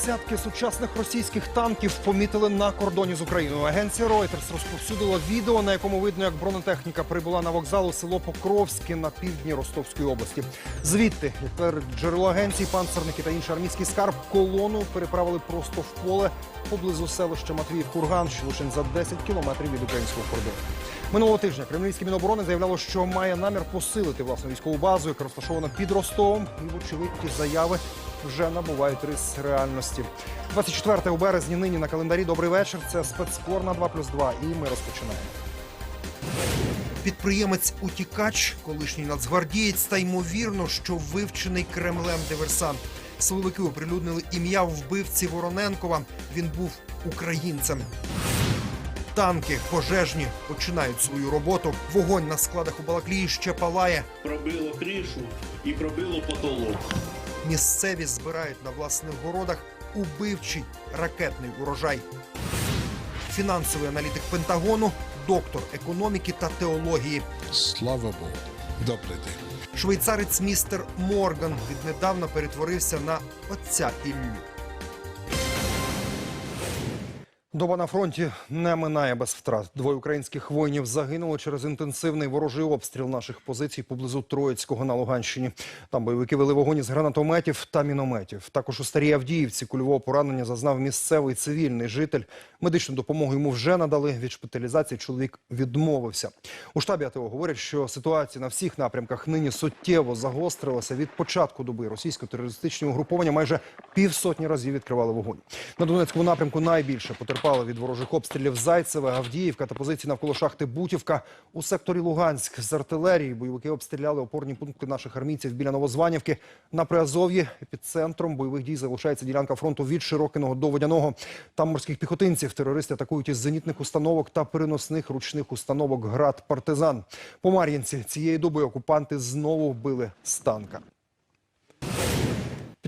Десятки сучасних російських танків помітили на кордоні з Україною. Агенція Reuters розповсюдила відео, на якому видно, як бронетехніка прибула на вокзал у село Покровське на півдні Ростовської області. Звідти, як твердить джерело агенції, панцерники та інший армійський скарб колону переправили просто в поле поблизу селища Матвіїв Курган, що лише за 10 кілометрів від українського кордону. Минулого тижня Кремлівське міноборони заявляло, що має намір посилити власну військову базу, яка розташована під Ростовом, і вочевидь ті заяви вже набувають рис реальності. 24 у березні нині на календарі. Добрий вечір. Це спецкор на 2 плюс 2. І ми розпочинаємо. Підприємець утікач, колишній нацгвардієць, та ймовірно, що вивчений Кремлем диверсант. Силовики оприлюднили ім'я вбивці Вороненкова. Він був українцем. Танки пожежні починають свою роботу. Вогонь на складах у Балаклії ще палає. пробило кришу і пробило потолок. Місцеві збирають на власних городах убивчий ракетний урожай. Фінансовий аналітик Пентагону, доктор економіки та теології. Слава Богу. Добрий день. Швейцарець містер Морган віднедавна перетворився на отця Іллю. Доба на фронті не минає без втрат. Двоє українських воїнів загинули через інтенсивний ворожий обстріл наших позицій поблизу Троїцького на Луганщині. Там бойовики вели вогонь із гранатометів та мінометів. Також у старій Авдіївці кульового поранення зазнав місцевий цивільний житель. Медичну допомогу йому вже надали. Від шпиталізації чоловік відмовився. У штабі АТО говорять, що ситуація на всіх напрямках нині суттєво загострилася. Від початку доби російсько-терористичні угруповання майже півсотні разів відкривали вогонь. На Донецькому напрямку найбільше потерпали від ворожих обстрілів Зайцеве, Авдіївка та позиції навколо шахти Бутівка. У секторі Луганськ з артилерії бойовики обстріляли опорні пункти наших армійців біля Новозванівки. На Приазов'ї епіцентром бойових дій залишається ділянка фронту від Широкиного до Водяного. Там морських піхотинців терористи атакують із зенітних установок та переносних ручних установок град партизан. По Мар'їнці цієї доби окупанти знову вбили з танка.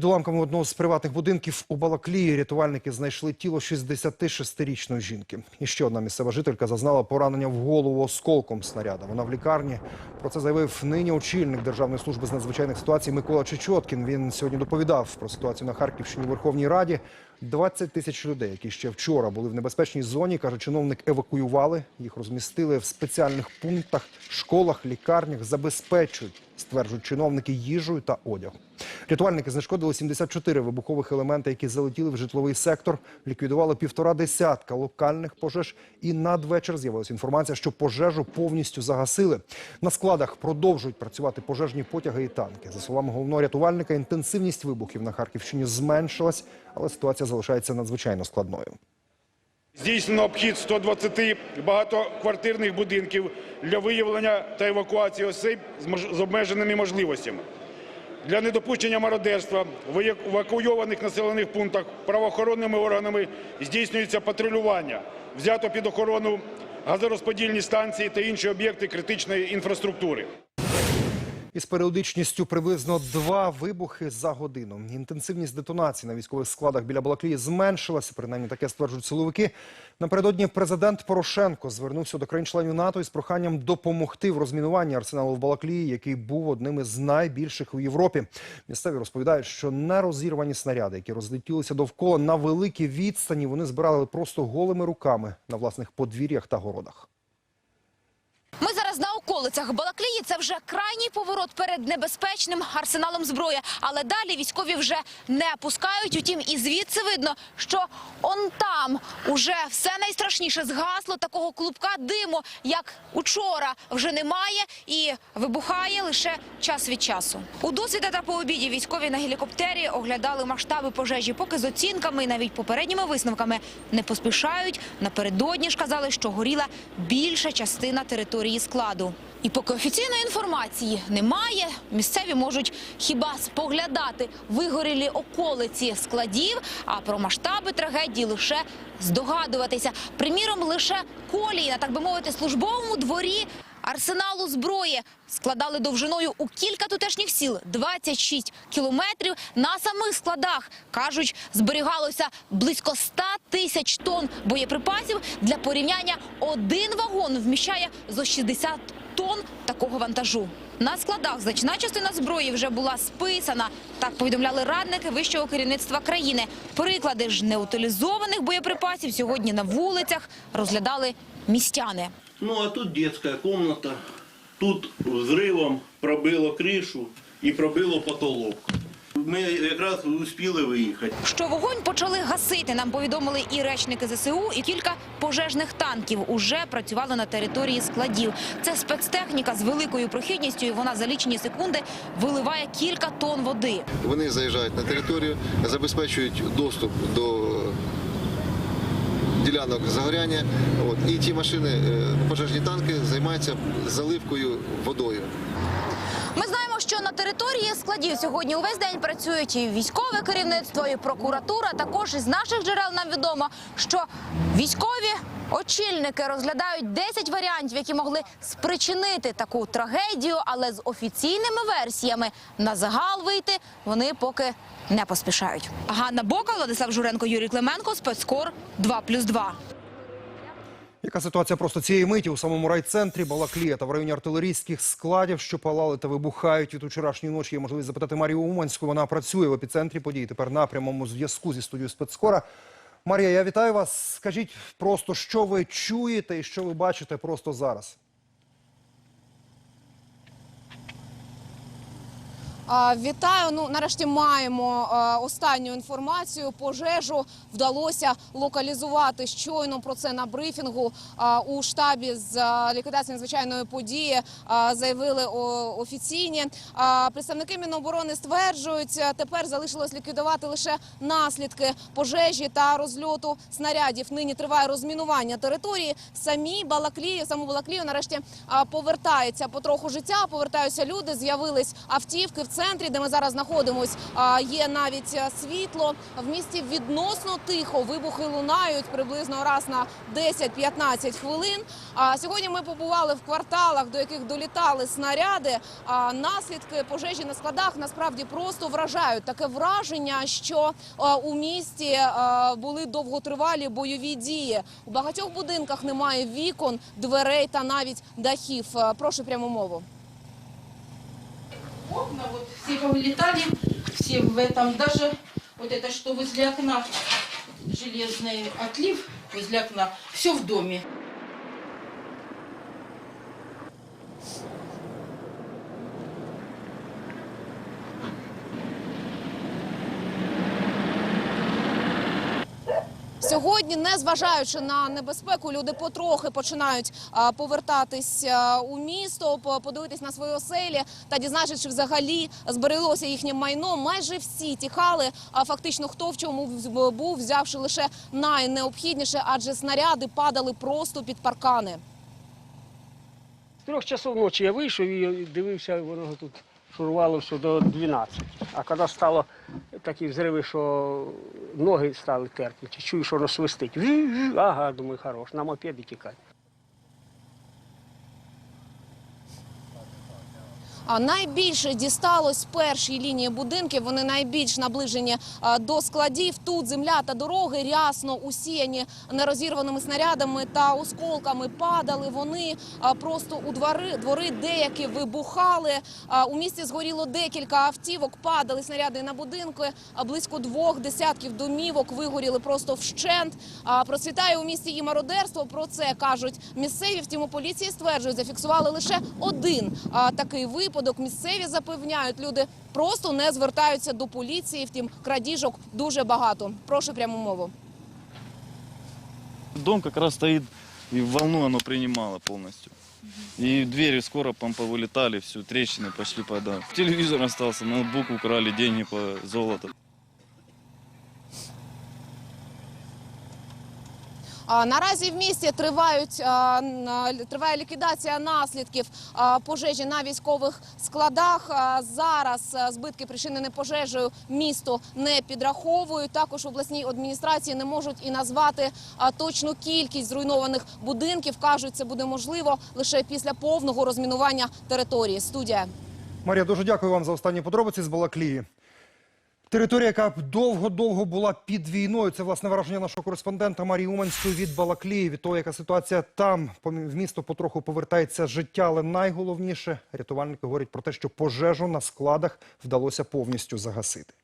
Під уламками одного з приватних будинків у Балаклії рятувальники знайшли тіло 66-річної жінки. І ще одна місцева жителька зазнала поранення в голову осколком снаряда. Вона в лікарні. Про це заявив нині очільник Державної служби з надзвичайних ситуацій Микола Чечоткін. Він сьогодні доповідав про ситуацію на Харківщині у Верховній Раді. 20 тисяч людей, які ще вчора були в небезпечній зоні, каже чиновник, евакуювали. Їх розмістили в спеціальних пунктах, школах, лікарнях, забезпечують, стверджують чиновники, їжею та одягом. Рятувальники знешкодили 74 вибухових елементи, які залетіли в житловий сектор, ліквідували півтора десятка локальних пожеж. І надвечір з'явилася інформація, що пожежу повністю загасили. На складах продовжують працювати пожежні потяги і танки. За словами головного рятувальника, інтенсивність вибухів на Харківщині зменшилась, але ситуація залишається надзвичайно складною. Здійснено обхід 120 багатоквартирних будинків для виявлення та евакуації осіб з обмеженими можливостями. Для недопущення мародерства в евакуйованих населених пунктах правоохоронними органами здійснюється патрулювання. Взято під охорону газорозподільні станції та інші об'єкти критичної інфраструктури. Із періодичністю приблизно два вибухи за годину. Інтенсивність детонацій на військових складах біля Балаклії зменшилася, принаймні таке стверджують силовики. Напередодні президент Порошенко звернувся до країн-членів НАТО із проханням допомогти в розмінуванні арсеналу в Балаклії, який був одним із найбільших у Європі. Місцеві розповідають, що нерозірвані снаряди, які розлетілися довкола на великій відстані, вони збирали просто голими руками на власних подвір'ях та городах. Ми зараз на околицях Балаклії. Це вже крайній поворот перед небезпечним арсеналом зброї. Але далі військові вже не пускають. Утім, і звідси видно, що он там уже все найстрашніше згасло. Такого клубка диму, як учора, вже немає і вибухає лише час від часу. У досвіда та по обіді військові на гелікоптері оглядали масштаби пожежі, поки з оцінками і навіть попередніми висновками не поспішають. Напередодні ж казали, що горіла більша частина території складу. І поки офіційної інформації немає, місцеві можуть хіба споглядати вигорілі околиці складів, а про масштаби трагедії лише здогадуватися. Приміром, лише колії на так би мовити службовому дворі арсеналу зброї складали довжиною у кілька тутешніх сіл 26 кілометрів. На самих складах кажуть, зберігалося близько 100 тисяч тонн боєприпасів. Для порівняння один вагон вміщає зо 60 тонн такого вантажу. На складах значна частина зброї вже була списана. Так повідомляли радники вищого керівництва країни. Приклади ж неутилізованих боєприпасів сьогодні на вулицях розглядали містяни. Ну а тут дитяча комната. Тут взривом пробило кришу і пробило потолок. Ми якраз успіли виїхати. Що вогонь почали гасити, нам повідомили і речники ЗСУ, і кілька пожежних танків уже працювали на території складів. Це спецтехніка з великою прохідністю, і вона за лічені секунди виливає кілька тонн води. Вони заїжджають на територію, забезпечують доступ до ділянок загоряння. От. І ті машини, е, пожежні танки, займаються заливкою водою. Ми знаємо, що на території складів сьогодні увесь день працюють і військове керівництво, і прокуратура. Також із наших джерел нам відомо, що військові очільники розглядають 10 варіантів, які могли спричинити таку трагедію, але з офіційними версіями на загал вийти вони поки не поспішають. Ганна Бока, Владислав Журенко, Юрій Клименко, спецкор 2+,2. Яка ситуація просто цієї миті у самому райцентрі Балаклія та в районі артилерійських складів, що палали та вибухають від учорашньої ночі. Є можливість запитати Марію Уманську. Вона працює в епіцентрі подій. Тепер на прямому зв'язку зі студією спецкора. Марія, я вітаю вас. Скажіть просто, що ви чуєте і що ви бачите просто зараз. Вітаю. Ну нарешті маємо останню інформацію. Пожежу вдалося локалізувати. Щойно про це на брифінгу у штабі з ліквідації надзвичайної події заявили офіційні. Представники Міноборони стверджують, тепер залишилось ліквідувати лише наслідки пожежі та розльоту снарядів. Нині триває розмінування території. Самі Балаклії, саму Балаклію нарешті повертається потроху життя. Повертаються люди. З'явились автівки в центрі, де ми зараз знаходимось. Є навіть світло. В місті відносно тихо. Вибухи лунають приблизно раз на 10-15 хвилин. А сьогодні ми побували в кварталах, до яких долітали снаряди. А наслідки пожежі на складах насправді просто вражають. Таке враження, що у місті були довготривалі бойові дії. У багатьох будинках немає вікон, дверей та навіть дахів. Прошу пряму мову окна, вот все повылетали, все в этом, даже вот это, что возле окна, железный отлив возле окна, все в доме. Сьогодні, незважаючи на небезпеку, люди потрохи починають повертатись у місто, подивитись на свої оселі та дізнатися, чи взагалі збереглося їхнє майно. Майже всі тікали. А фактично, хто в чому був, взявши лише найнеобхідніше, адже снаряди падали просто під паркани. З трьох часов ночі я вийшов і дивився, воно тут шурувало все до 12. А коли стало такі взриви, що ноги стали терпіти, чую, що свистить. Ага, думаю, хорош, на мопеді тікати. Найбільше дісталось першій лінії будинків. Вони найбільш наближені до складів. Тут земля та дороги рясно усіяні нерозірваними снарядами та осколками. Падали вони просто у двори. Двори деякі вибухали. У місті згоріло декілька автівок. Падали снаряди на будинки. Близько двох десятків домівок вигоріли просто вщент. Процвітає у місті і мародерство. Про це кажуть місцеві. Втім, у поліції стверджують, зафіксували лише один такий випадок. Місцеві запевняють, люди просто не звертаються до поліції. Втім, крадіжок дуже багато. Прошу пряму мову. Дом как раз стоит, и волну оно принимало полностью. И двери скоро повилітали, повылетали, все, трещины пошли Телевізор залишився, ноутбук украли, деньги по золото. Наразі в місті тривають триває ліквідація наслідків пожежі на військових складах. Зараз збитки причинені пожежею місто не підраховують. Також в обласній адміністрації не можуть і назвати точну кількість зруйнованих будинків. кажуть, це буде можливо лише після повного розмінування території. Студія. Марія, дуже дякую вам за останні подробиці з Балаклії. Територія, яка довго-довго була під війною. Це власне враження нашого кореспондента Марії Уманської від Балаклії. Від того, яка ситуація там в місто потроху повертається життя. Але найголовніше рятувальники говорять про те, що пожежу на складах вдалося повністю загасити.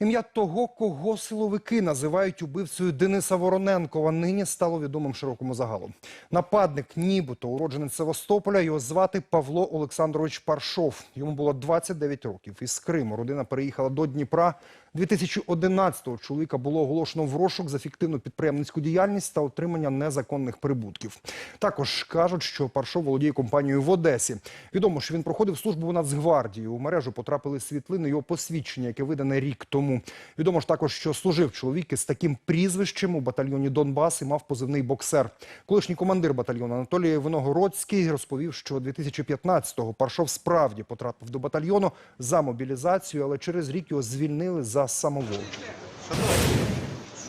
Ім'я того, кого силовики називають убивцею Дениса Вороненкова, нині стало відомим широкому загалу. Нападник, нібито уродженець Севастополя, його звати Павло Олександрович Паршов. Йому було 29 років. Із Криму родина переїхала до Дніпра. 2011-го чоловіка було оголошено в розшук за фіктивну підприємницьку діяльність та отримання незаконних прибутків. Також кажуть, що Паршов володіє компанією в Одесі. Відомо, що він проходив службу в Нацгвардії. У мережу потрапили світлини його посвідчення, яке видане рік тому. Відомо ж також, що служив чоловік із таким прізвищем у батальйоні Донбас і мав позивний боксер. Колишній командир батальйону Анатолій Виногородський розповів, що 2015-го Паршов справді потрапив до батальйону за мобілізацію, але через рік його звільнили за самовол.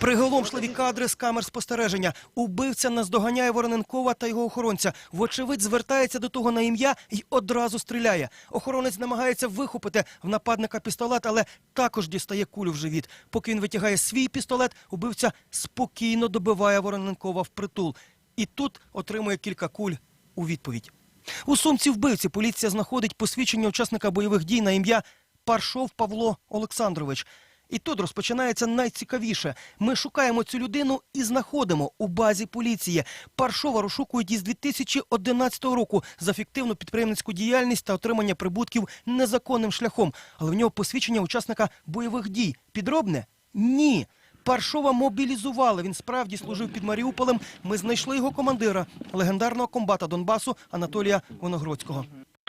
Приголомшливі кадри з камер спостереження. Убивця наздоганяє Вороненкова та його охоронця. Вочевидь, звертається до того на ім'я і одразу стріляє. Охоронець намагається вихопити в нападника пістолет, але також дістає кулю в живіт. Поки він витягає свій пістолет, убивця спокійно добиває Вороненкова впритул. І тут отримує кілька куль у відповідь. У сумці вбивці поліція знаходить посвідчення учасника бойових дій на ім'я Паршов Павло Олександрович. І тут розпочинається найцікавіше. Ми шукаємо цю людину і знаходимо у базі поліції. Паршова розшукують із 2011 року за фіктивну підприємницьку діяльність та отримання прибутків незаконним шляхом. Але в нього посвідчення учасника бойових дій. Підробне? Ні. Паршова мобілізували. Він справді служив під Маріуполем. Ми знайшли його командира, легендарного комбата Донбасу Анатолія Воногродського.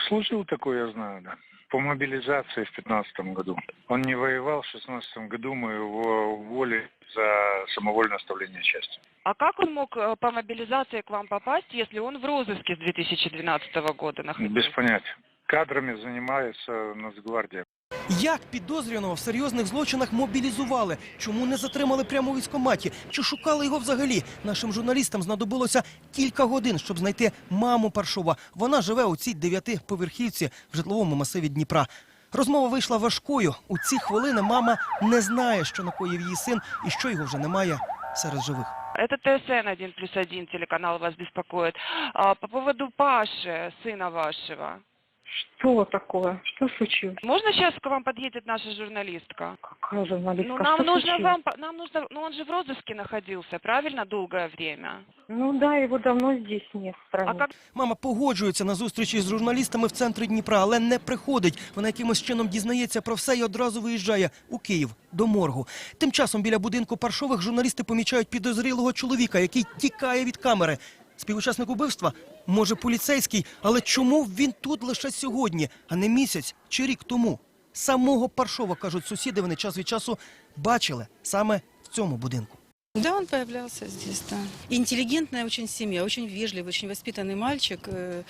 Служил такой, я знаю, да. По мобилизации в 15 году. Он не воевал, в 16 году мы его уволили за самовольное оставление части. А как он мог э, по мобилизации к вам попасть, если он в розыске с 2012 года находился? Без понятия. Кадрами занимается Нацгвардия. Як підозрюваного в серйозних злочинах мобілізували? Чому не затримали прямо у військкоматі? Чи шукали його взагалі? Нашим журналістам знадобилося кілька годин, щоб знайти маму Паршова. Вона живе у цій дев'ятиповерхівці в житловому масиві Дніпра. Розмова вийшла важкою. У ці хвилини мама не знає, що накоїв її син і що його вже немає серед живих. Это ТСН 1 плюс 1 телеканал вас беспокоит. А, по поводу Паши, сына вашего. Что такое? Что случилось? Можно сейчас к вам подъедет наша журналистка? Какая журналистка? Ну, нам Что нужно случилось? вам, нам нужно, ну он же в розыске находился, правильно, долгое время. Ну да, его давно здесь нет в стране. А как Мама погоджується на зустрічі з журналістами в центрі Дніпра, але не приходить. Вона якимось чином дізнається про все і одразу виїжджає у Київ до моргу. Тим часом біля будинку Паршових журналісти помічають підозрілого чоловіка, який тікає від камери. Співучасник убивства може поліцейський, але чому він тут лише сьогодні, а не місяць чи рік тому? Самого Паршова кажуть сусіди. Вони час від часу бачили саме в цьому будинку. Да, он появлялся здесь, да. Интеллигентная очень семья, очень вежливый, очень воспитанный мальчик. Э,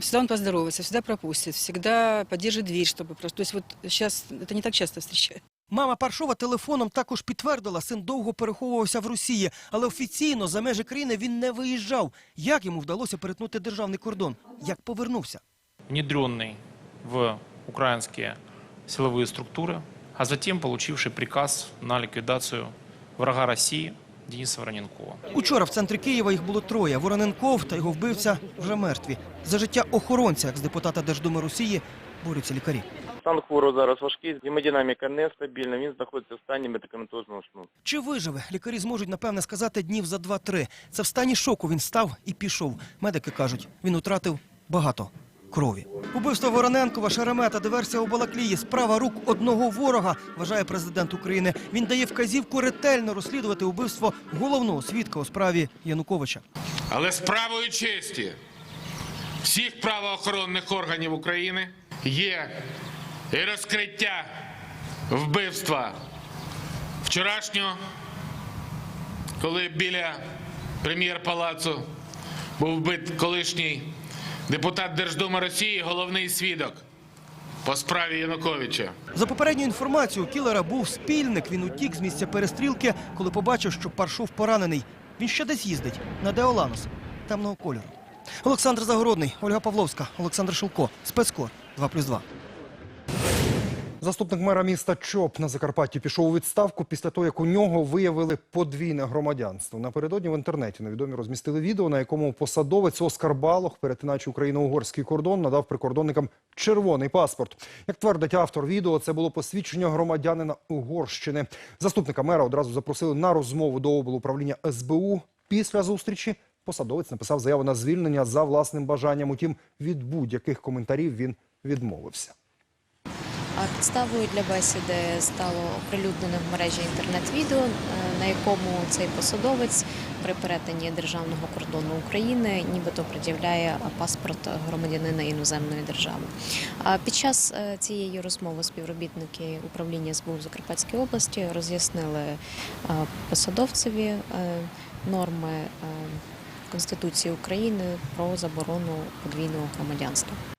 Всегда он поздоровается, всегда пропустит, всегда поддержит дверь, чтобы просто... То есть вот сейчас это не так часто встречаю. Мама Паршова телефоном також підтвердила, син довго переховувався в Росії, але офіційно за межі країни він не виїжджав. Як йому вдалося перетнути державний кордон? Як повернувся? внедренный в украинские силовые структуры, а затем получивший приказ на ликвидацию врага России Дениса Вороненкова. Учора в центрі Києва їх було троє. Вороненков та його вбивця вже мертві. За життя охоронця, як з депутата Держдуми Росії, борються лікарі. Стан хворого зараз важкий, гемодинаміка нестабільна, він знаходиться в стані медикаментозного сну. Чи виживе? Лікарі зможуть, напевне, сказати днів за два-три. Це в стані шоку він став і пішов. Медики кажуть, він утратив багато крові. Убивство Вороненкова, Шеремета, диверсія у Балаклії, справа рук одного ворога, вважає президент України. Він дає вказівку ретельно розслідувати убивство головного свідка у справі Януковича. Але справою честі всіх правоохоронних органів України є і розкриття вбивства вчорашнього, коли біля прем'єр-палацу був вбит колишній депутат Держдуми Росії, головний свідок по справі Януковича. За попередньою інформацією, у кілера був спільник. Він утік з місця перестрілки, коли побачив, що Паршов поранений. Він ще десь їздить на Деоланус темного кольору. Олександр Загородний, Ольга Павловська, Олександр Шилко, спецкор 2+,2. Заступник мера міста Чоп на Закарпатті пішов у відставку після того, як у нього виявили подвійне громадянство. Напередодні в інтернеті невідомі розмістили відео, на якому посадовець Оскар Балох, перетинаючи україно-угорський кордон, надав прикордонникам червоний паспорт. Як твердить автор відео, це було посвідчення громадянина Угорщини. Заступника мера одразу запросили на розмову до облуправління СБУ. Після зустрічі посадовець написав заяву на звільнення за власним бажанням. Утім, від будь-яких коментарів він відмовився. А підставою для бесіди стало оприлюднене в мережі інтернет-відео, е, на якому цей посадовець при перетині державного кордону України нібито пред'являє паспорт громадянина іноземної держави. Під час е, цієї розмови співробітники управління СБУ в області роз'яснили е, посадовцеві норми Конституції України про заборону подвійного громадянства.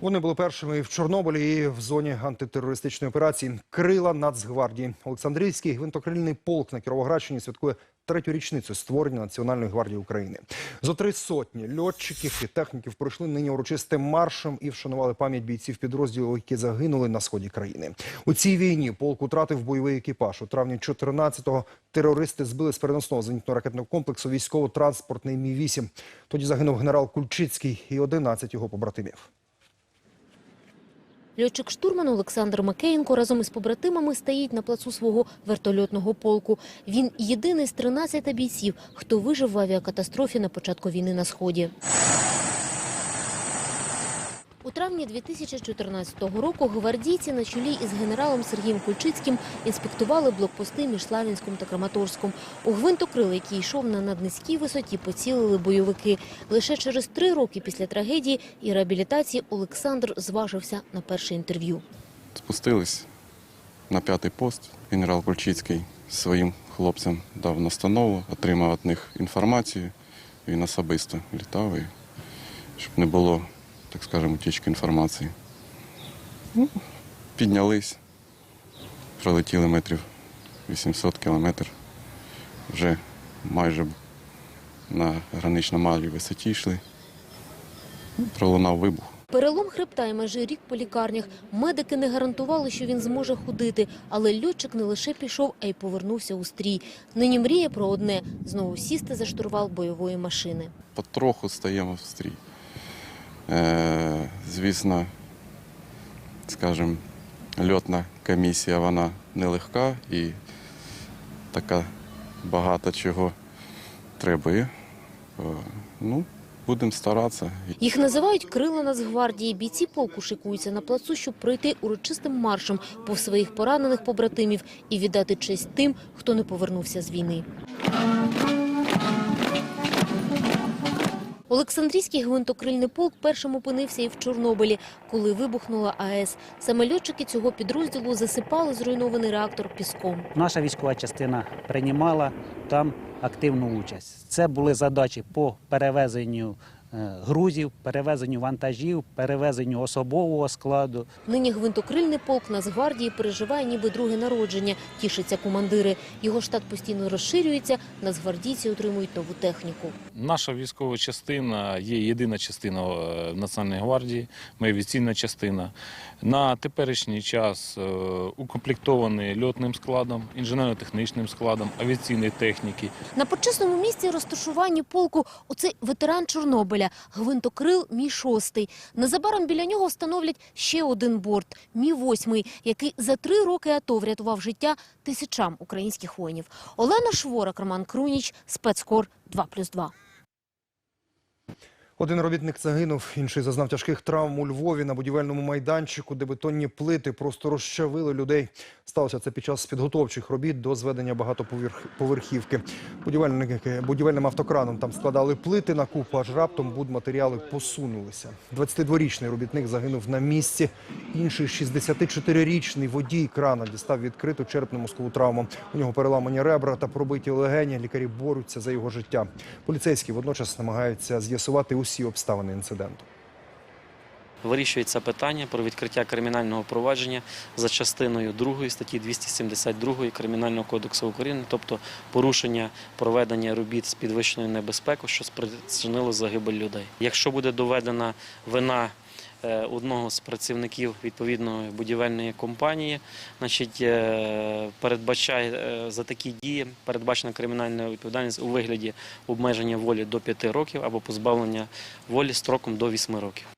Вони були першими і в Чорнобилі, і в зоні антитерористичної операції. Крила Нацгвардії. Олександрійський гвинтокрильний полк на Кіровоградщині святкує третю річницю створення Національної гвардії України. Зо три сотні льотчиків і техніків пройшли нині урочистим маршем і вшанували пам'ять бійців підрозділу, які загинули на сході країни. У цій війні полк утратив бойовий екіпаж. У травні 14-го терористи збили з переносного зенітно-ракетного комплексу військово-транспортний Мі-8. Тоді загинув генерал Кульчицький і 11 його побратимів. Льотчик-штурман Олександр Макеєнко разом із побратимами стоїть на плацу свого вертольотного полку. Він єдиний з 13 бійців, хто вижив в авіакатастрофі на початку війни на Сході. У травні 2014 року гвардійці на чолі із генералом Сергієм Кульчицьким інспектували блокпости між Славянськом та Краматорськом. У гвинтокрил, який йшов на наднизькій висоті, поцілили бойовики. Лише через три роки після трагедії і реабілітації Олександр зважився на перше інтерв'ю. Спустились на п'ятий пост. Генерал Кульчицький своїм хлопцям дав настанову, отримав від них інформацію. Він особисто літав, щоб не було, так скажемо, утічки інформації. Ну, піднялись, пролетіли метрів 800 кілометрів. Вже майже на гранично малій висоті йшли. Пролунав вибух. Перелом хребта і майже рік по лікарнях. Медики не гарантували, що він зможе ходити. Але льотчик не лише пішов, а й повернувся у стрій. Нині мріє про одне – знову сісти за штурвал бойової машини. потроху стаємо в стрій. Е, звісно, скажімо, льотна комісія вона нелегка і така багато чого требує. Е, ну, будемо старатися. Їх називають крила Нацгвардії. Бійці полку шикуються на плацу, щоб пройти урочистим маршем повз своїх поранених побратимів і віддати честь тим, хто не повернувся з війни. Олександрійський гвинтокрильний полк першим опинився і в Чорнобилі, коли вибухнула АЕС. Саме льотчики цього підрозділу засипали зруйнований реактор піском. Наша військова частина приймала там активну участь. Це були задачі по перевезенню грузів, перевезенню вантажів, перевезенню особового складу. Нині гвинтокрильний полк Нацгвардії переживає ніби друге народження, тішаться командири. Його штат постійно розширюється, нацгвардійці отримують нову техніку. Наша військова частина є єдина частина е, Національної гвардії, моя авіаційна частина. На теперішній час е, укомплектований льотним складом, інженерно-технічним складом, авіаційної техніки. На почесному місці розташування полку оцей ветеран Чорнобиля, гвинтокрил Мі-6. Незабаром біля нього встановлять ще один борт – Мі-8, який за три роки АТО врятував життя тисячам українських воїнів. Олена Шворак, Роман Круніч, спецкор 2+,2. Один робітник загинув, інший зазнав тяжких травм у Львові на будівельному майданчику, де бетонні плити просто розчавили людей. Сталося це під час підготовчих робіт до зведення багатоповерхівки. Будівельники будівельним автокраном там складали плити на купу, аж раптом будматеріали посунулися. 22-річний робітник загинув на місці. Інший 64-річний водій крана дістав відкриту черепно-мозкову травму. У нього переламані ребра та пробиті легені. Лікарі борються за його життя. Поліцейські водночас намагаються з'ясувати усі обставини інциденту. Вирішується питання про відкриття кримінального провадження за частиною 2 статті 272 Кримінального кодексу України, тобто порушення проведення робіт з підвищеною небезпекою, що спричинило загибель людей. Якщо буде доведена вина одного з працівників відповідної будівельної компанії. Значить, е, передбачає е, за такі дії передбачена кримінальна відповідальність у вигляді обмеження волі до 5 років або позбавлення волі строком до 8 років.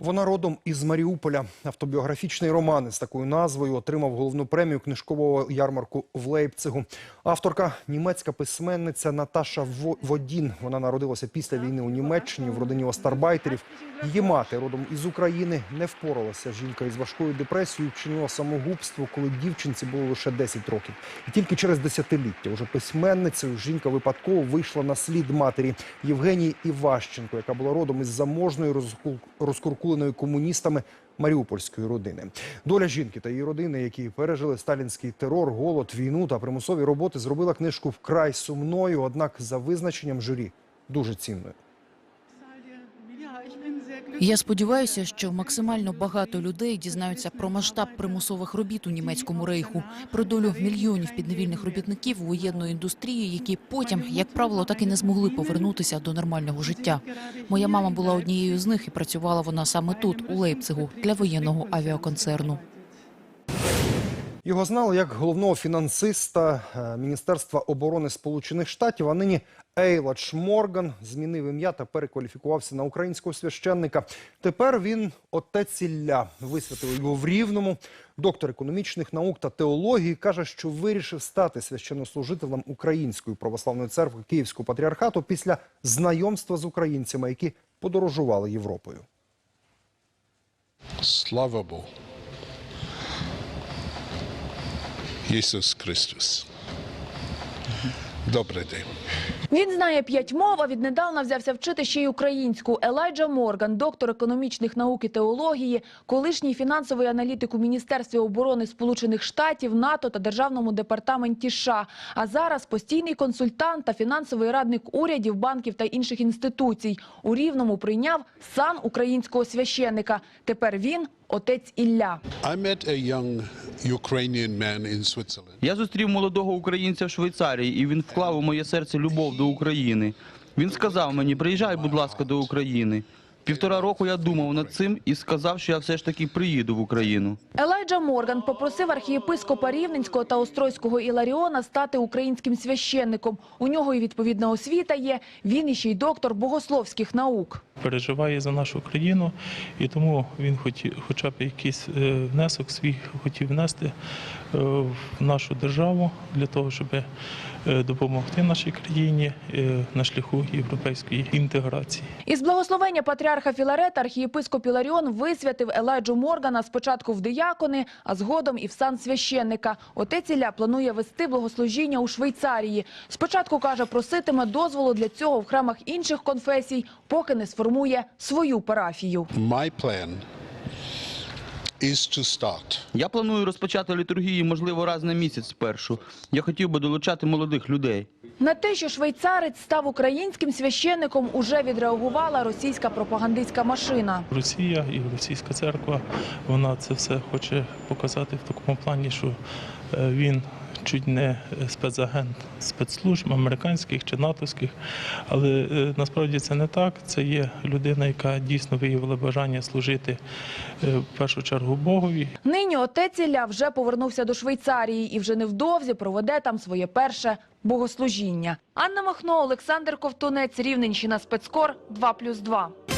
Вона родом із Маріуполя. Автобіографічний роман із такою назвою отримав головну премію книжкового ярмарку в Лейпцигу. Авторка німецька письменниця Наташа Водін. Вона народилася після війни у Німеччині в родині остарбайтерів. Її мати родом із України не впоралася. Жінка із важкою депресією вчинила самогубство, коли дівчинці було лише 10 років. І тільки через десятиліття уже письменницею жінка випадково вийшла на слід матері Євгенії Іващенко, яка була родом із заможної розкул- розкуркуленої комуністами маріупольської родини. Доля жінки та її родини, які пережили сталінський терор, голод, війну та примусові роботи, зробила книжку вкрай сумною, однак за визначенням журі дуже цінною. Я сподіваюся, що максимально багато людей дізнаються про масштаб примусових робіт у німецькому рейху, про долю мільйонів підневільних робітників воєнної індустрії, які потім, як правило, так і не змогли повернутися до нормального життя. Моя мама була однією з них, і працювала вона саме тут, у Лейпцигу, для воєнного авіаконцерну. Його знали як головного фінансиста е, Міністерства оборони Сполучених Штатів. А нині Ейладж Морган змінив ім'я та перекваліфікувався на українського священника. Тепер він отець Ілля. Висвятили його в Рівному. Доктор економічних наук та теології каже, що вирішив стати священнослужителем Української православної церкви Київського патріархату після знайомства з українцями, які подорожували Європою. Слава Богу. Ісус Христос. Добрий день. Він знає п'ять мов, а віднедавна взявся вчити ще й українську. Елайджа Морган, доктор економічних наук і теології, колишній фінансовий аналітик у Міністерстві оборони Сполучених Штатів, НАТО та Державному департаменті США. А зараз постійний консультант та фінансовий радник урядів, банків та інших інституцій. У Рівному прийняв сан українського священника. Тепер він отець Ілля. I met a young Ukrainian man in Switzerland. Я зустрів молодого українця в Швейцарії, і він вклав у моє серце любов до України. Він сказав мені: приїжджай, будь ласка, до України. Півтора року я думав над цим і сказав, що я все ж таки приїду в Україну. Елайджа Морган попросив архієпископа Рівненського та Острозького Іларіона стати українським священником. У нього і відповідна освіта є. Він іще й доктор богословських наук. переживає за нашу країну, і тому він хотів, хоча б якийсь е, внесок свій хотів внести е, в нашу державу для того, щоб е, допомогти нашій країні е, на шляху європейської інтеграції. Із благословення патріарха Філарета архієпископ Іларіон висвятив Елайджу Моргана спочатку в диякони, а згодом і в сан священника. Отець Ілля планує вести благослужіння у Швейцарії. Спочатку, каже, проситиме дозволу для цього в храмах інших конфесій, поки не сформує свою парафію. My plan is to start Я планую розпочати літургію, можливо, раз на місяць спершу. Я хотів би долучати молодих людей. На те, що швейцарець став українським священником, уже відреагувала російська пропагандистська машина. Росія і російська церква вона це все хоче показати в такому плані, що е, він чуть не спецагент спецслужб американських чи натовських. Але е, насправді це не так. Це є людина, яка дійсно виявила бажання служити е, в першу чергу Богові Нині отець Ілля вже повернувся до Швейцарії і вже невдовзі проведе там своє перше богослужіння. Анна Махно, Олександр Ковтунець, Рівненщина, Спецкор, 2+,2.